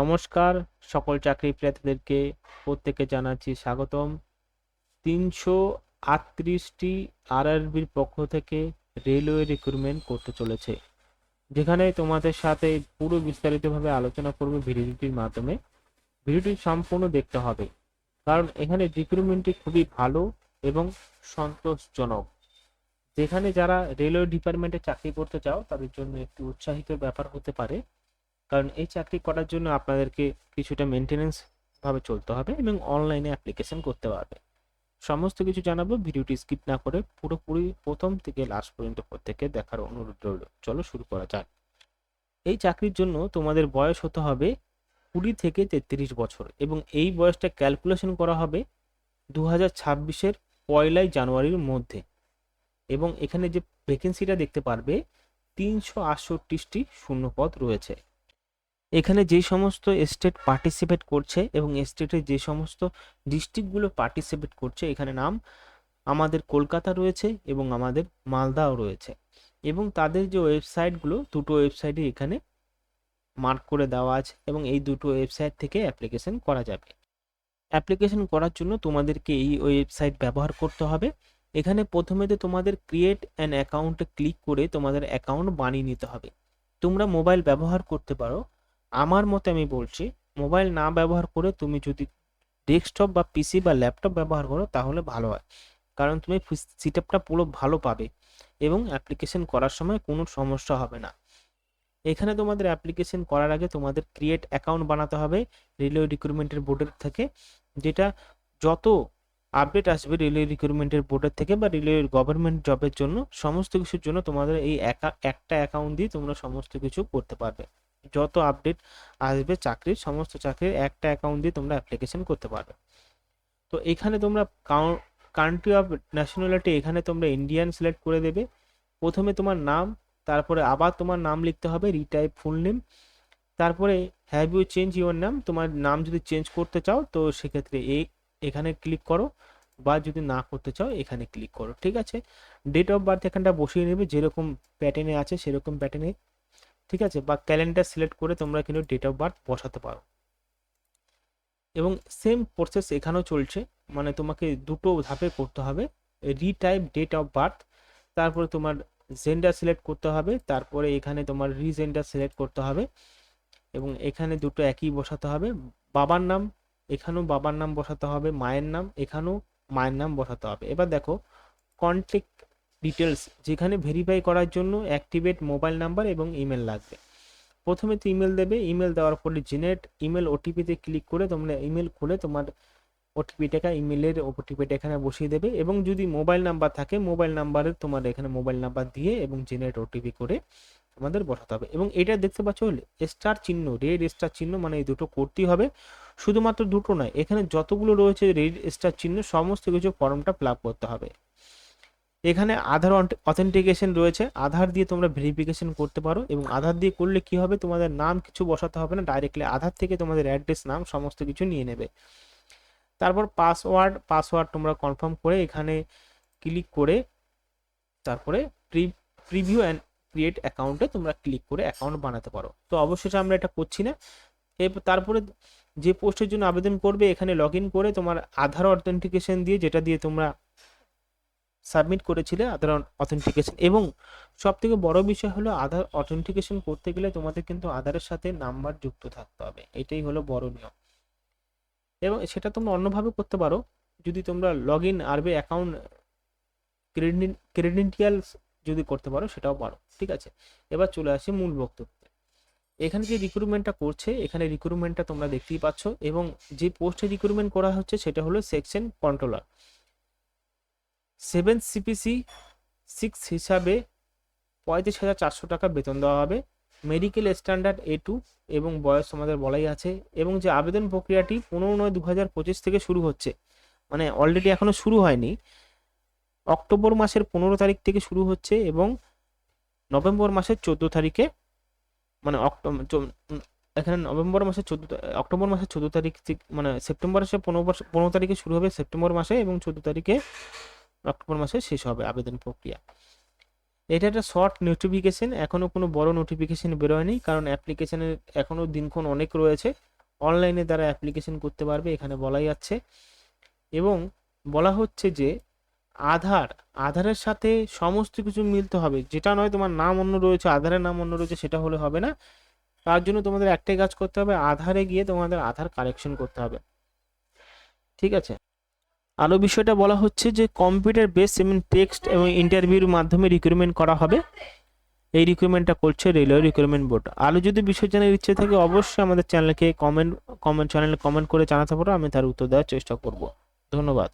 নমস্কার, সকল চাকরি প্রার্থীদেরকে প্রত্যেকে জানাচ্ছি স্বাগতম। তিনশো আটত্রিশটি আরআরবির পক্ষ থেকে রেলওয়ে রিক্রুটমেন্ট করতে চলেছে, যেখানে তোমাদের সাথে পুরো বিস্তারিতভাবে আলোচনা করবে ভিডিওটির মাধ্যমে। ভিডিওটি সম্পূর্ণ দেখতে হবে, কারণ এখানে রিক্রুটমেন্টটি খুবই ভালো এবং সন্তোষজনক। যেখানে যারা রেলওয়ে ডিপার্টমেন্টে চাকরি করতে চাও, তাদের জন্য একটি উৎসাহিত ব্যাপার হতে পারে। কারণ এই চাকরি করার জন্য আপনাদেরকে কিছুটা মেনটেনেন্স ভাবে চলতে হবে এবং অনলাইনে অ্যাপ্লিকেশন করতে পারবে সমস্ত কিছু জানাব, ভিডিওটি স্কিপ না করে পুরোপুরি প্রথম থেকে লাস্ট পর্যন্ত প্রত্যেকে দেখার অনুরোধ রইল। চলো শুরু করা যাক। এই চাকরির জন্য তোমাদের বয়স হতে হবে কুড়ি থেকে তেত্রিশ বছর এবং এই বয়সটা ক্যালকুলেশন করা হবে দু হাজার ছাব্বিশের পয়লাই জানুয়ারির মধ্যে এবং এখানে যে ভ্যাকেন্সিটা দেখতে পারবে, তিনশো আটষট্টিটি শূন্যপদ রয়েছে। এখানে যে সমস্ত স্টেট পার্টিসিপেট করছে এবং স্টেটে যে সমস্ত ডিস্ট্রিক্টগুলো পার্টিসিপেট করছে, এখানে নাম আমাদের কলকাতা রয়েছে এবং আমাদের মালদাও রয়েছে। এবং তাদের যে ওয়েবসাইটগুলো দুটো ওয়েবসাইটে এখানে মার্ক করে দেওয়া আছে এবং এই দুটো ওয়েবসাইট থেকে অ্যাপ্লিকেশন করা যাবে। অ্যাপ্লিকেশন করার জন্য তোমাদেরকে এই ওয়েবসাইট ব্যবহার করতে হবে। এখানে প্রথমে তো তোমাদের ক্রিয়েট অ্যান অ্যাকাউন্টে ক্লিক করে তোমাদের অ্যাকাউন্ট বানিয়ে নিতে হবে। তোমরা মোবাইল ব্যবহার করতে পারো। আমার মতে আমি বলছি মোবাইল না ব্যবহার করে তুমি যদি ডেস্কটপ বা পিসি বা ল্যাপটপ ব্যবহার করো, তাহলে ভালো হয়। কারণ তুমি সিট আপটা পুরো ভালো পাবে এবং অ্যাপ্লিকেশন করার সময় কোনো সমস্যা হবে না। এখানে তোমাদের অ্যাপ্লিকেশন করার আগে তোমাদের ক্রিয়েট অ্যাকাউন্ট বানাতে হবে রেলওয়ে রিক্রুটমেন্টের বোর্ডের থেকে, যেটা যত আপডেট আসবে রেলওয়ে রিক্রুটমেন্টের বোর্ডের থেকে বা রেলওয়ে গভর্নমেন্ট জবের জন্য, সমস্ত কিছুর জন্য তোমাদের এই একা- একটা অ্যাকাউন্ট দিয়ে তোমরা সমস্ত কিছু করতে পারবে। যত আপডেট আসবে চাকরির, সমস্ত চাকরির একটা অ্যাকাউন্ট দিয়ে তোমরা অ্যাপ্লিকেশন করতে পারবে। তো এখানে তোমরা কান্ট্রি অফ ন্যাশনালিটি এখানে তোমরা ইন্ডিয়ান সিলেক্ট করে দেবে। প্রথমে তোমার নাম, তারপরে আবার তোমার নাম লিখতে হবে রিটাইপ ফুল নেম তারপরে হ্যাভ ইউ চেঞ্জ ইউর নাম তোমার নাম যদি চেঞ্জ করতে চাও, তো সেক্ষেত্রে এই এখানে ক্লিক করো বা যদি না করতে চাও, এখানে ক্লিক করো, ঠিক আছে? ডেট অফ বার্থ এখানটা বসিয়ে নেবে, যেরকম প্যাটার্নে আছে, সেরকম প্যাটার্নে ঠিক আছে? বা ক্যালেন্ডার সিলেক্ট করে তোমরা কিন্তু ডেট অফ বার্থ বসাতে পারো। এবং সেম প্রসেস এখানেও চলছে। মানে তোমাকে দুটো ধাপে করতে হবে। রিটাইপ ডেট অফ বার্থ তারপরে তোমার জেন্ডার সিলেক্ট করতে হবে, তারপরে এখানে তোমার রিজেন্ডার সিলেক্ট করতে হবে। এবং এখানে দুটো একই বসাতে হবে। বাবার নাম, এখানেও বাবার নাম বসাতে হবে, মায়ের নাম, এখানেও মায়ের নাম বসাতে হবে। এবার দেখো কন্ট্যাক্ট ডিটেলস যেখানে ভেরিফাই করার জন্য অ্যাক্টিভেট মোবাইল নাম্বার এবং ইমেল লাগবে। প্রথমে তো ইমেল দেবে ইমেল দেওয়ার পরে জেনারেট ইমেল ওটিপিতে ক্লিক করে তোমরা ইমেল খুলে তোমার ওটিপিটাকে ইমেলের ওটিপিটা এখানে বসিয়ে দেবে এবং যদি মোবাইল নাম্বার থাকে মোবাইল নাম্বারে তোমার এখানে মোবাইল নাম্বার দিয়ে এবং জেনারেট ওটিপি করে আমাদের বসাতে হবে। এবং এটা দেখতে পাচ্ছ স্টার চিহ্ন রেড স্টার চিহ্ন মানে এই দুটো করতেই হবে। শুধুমাত্র দুটো নয়, এখানে যতগুলো রয়েছে রেড স্টার চিহ্ন, সমস্ত কিছু ফর্মটা ফিল করতে হবে। এখানে আধার অথেন্টিকেশন রয়েছে। আধার দিয়ে তোমরা ভেরিফিকেশন করতে পারো এবং আধার দিয়ে করলে কি হবে? তোমাদের নাম কিছু বসাতে হবে না। ডাইরেক্টলি আধার থেকে তোমাদের অ্যাড্রেস নাম সমস্ত কিছু নিয়ে নেবে। তারপর পাসওয়ার্ড পাসওয়ার্ড তোমরা কনফার্ম করে এখানে ক্লিক করে তারপরে প্রিভিউ অ্যান্ড ক্রিয়েট অ্যাকাউন্টে তোমরা ক্লিক করে অ্যাকাউন্ট বানাতে পারো। তো অবশ্যই আমরা এটা করছি না। তারপরে যে পোস্টের জন্য আবেদন করবে, এখানে লগ করে তোমার আধার অথেন্টিকেশন দিয়ে যেটা দিয়ে তোমরা সাবমিট করেছিলে আধার অথেন্টিকেশন এবং সব থেকে বড় বিষয় হলো আধার অথেন্টিকেশন করতে গেলে তোমাদের কিন্তু আধারের সাথে নাম্বার যুক্ত থাকতে হবে। এটাই হলো বড় নিয়ম। এবং সেটা তোমরা অন্যভাবে করতে পারো। যদি তোমরা লগ ইন আরবে অ্যাকাউন্ট ক্রেডেন্টিয়ালস যদি করতে পারো সেটাও পারো, ঠিক আছে? এবার চলে আসি মূল বক্তব্যে। এখানে যে রিক্রুটমেন্টটা করছে, এখানে রিক্রুটমেন্টটা তোমরা দেখতেই পাচ্ছ এবং যে পোস্টে রিক্রুটমেন্ট করা হচ্ছে সেটা হলো section controller seven CPC six হিসাবে পঁয়ত্রিশ হাজার চারশো টাকা বেতন দেওয়া হবে। মেডিকেল স্ট্যান্ডার্ড এ টু এবং বয়স আমাদের বলাই আছে এবং যে আবেদন প্রক্রিয়াটি পনেরো নয় দু হাজার পঁচিশ থেকে শুরু হচ্ছে মানে অলরেডি এখনও শুরু হয়নি। অক্টোবর মাসের পনেরো তারিখ থেকে শুরু হচ্ছে এবং নভেম্বর মাসের চোদ্দ তারিখে মানে এখানে নভেম্বর মাসের চোদ্দ, অক্টোবর মাসের চোদ্দ তারিখ মানে সেপ্টেম্বর মাসে পনেরো পনেরো তারিখে শুরু হবে সেপ্টেম্বর মাসে এবং চোদ্দ তারিখে অক্টোবর মাসে শেষ হবে আবেদন প্রক্রিয়া। এটা একটা শর্ট নোটিফিকেশন এখনও কোনো বড় নোটিফিকেশন বেরোয়নি, কারণ অ্যাপ্লিকেশনের এখনও দিনক্ষণ অনেক রয়েছে। অনলাইনে তারা অ্যাপ্লিকেশন করতে পারবে, এখানে বলাই যাচ্ছে এবং বলা হচ্ছে যে, আধার, আধারের সাথে সমস্ত কিছু মিলতে হবে। যেটা নয় তোমার নাম অন্য রয়েছে, আধারের নাম অন্য রয়েছে, সেটা হলে হবে না। তার জন্য তোমাদের একটাই কাজ করতে হবে, আধারে গিয়ে তোমাদের আধার কারেকশন করতে হবে। ঠিক আছে? আরও বিষয়টা বলা হচ্ছে যে কম্পিউটার বেস এবং টেক্সট এবং ইন্টারভিউর মাধ্যমে রিক্রুটমেন্ট করা হবে। এই রিক্রুটমেন্টটা করছে রেলওয়ে রিক্রুটমেন্ট বোর্ড আরও যদি বিষয় জানার ইচ্ছে থাকে, অবশ্যই আমাদের চ্যানেলকে কমেন্ট কমেন্ট চ্যানেলে কমেন্ট করে জানাতে পারো, আমি তার উত্তর দেওয়ার চেষ্টা করব। ধন্যবাদ।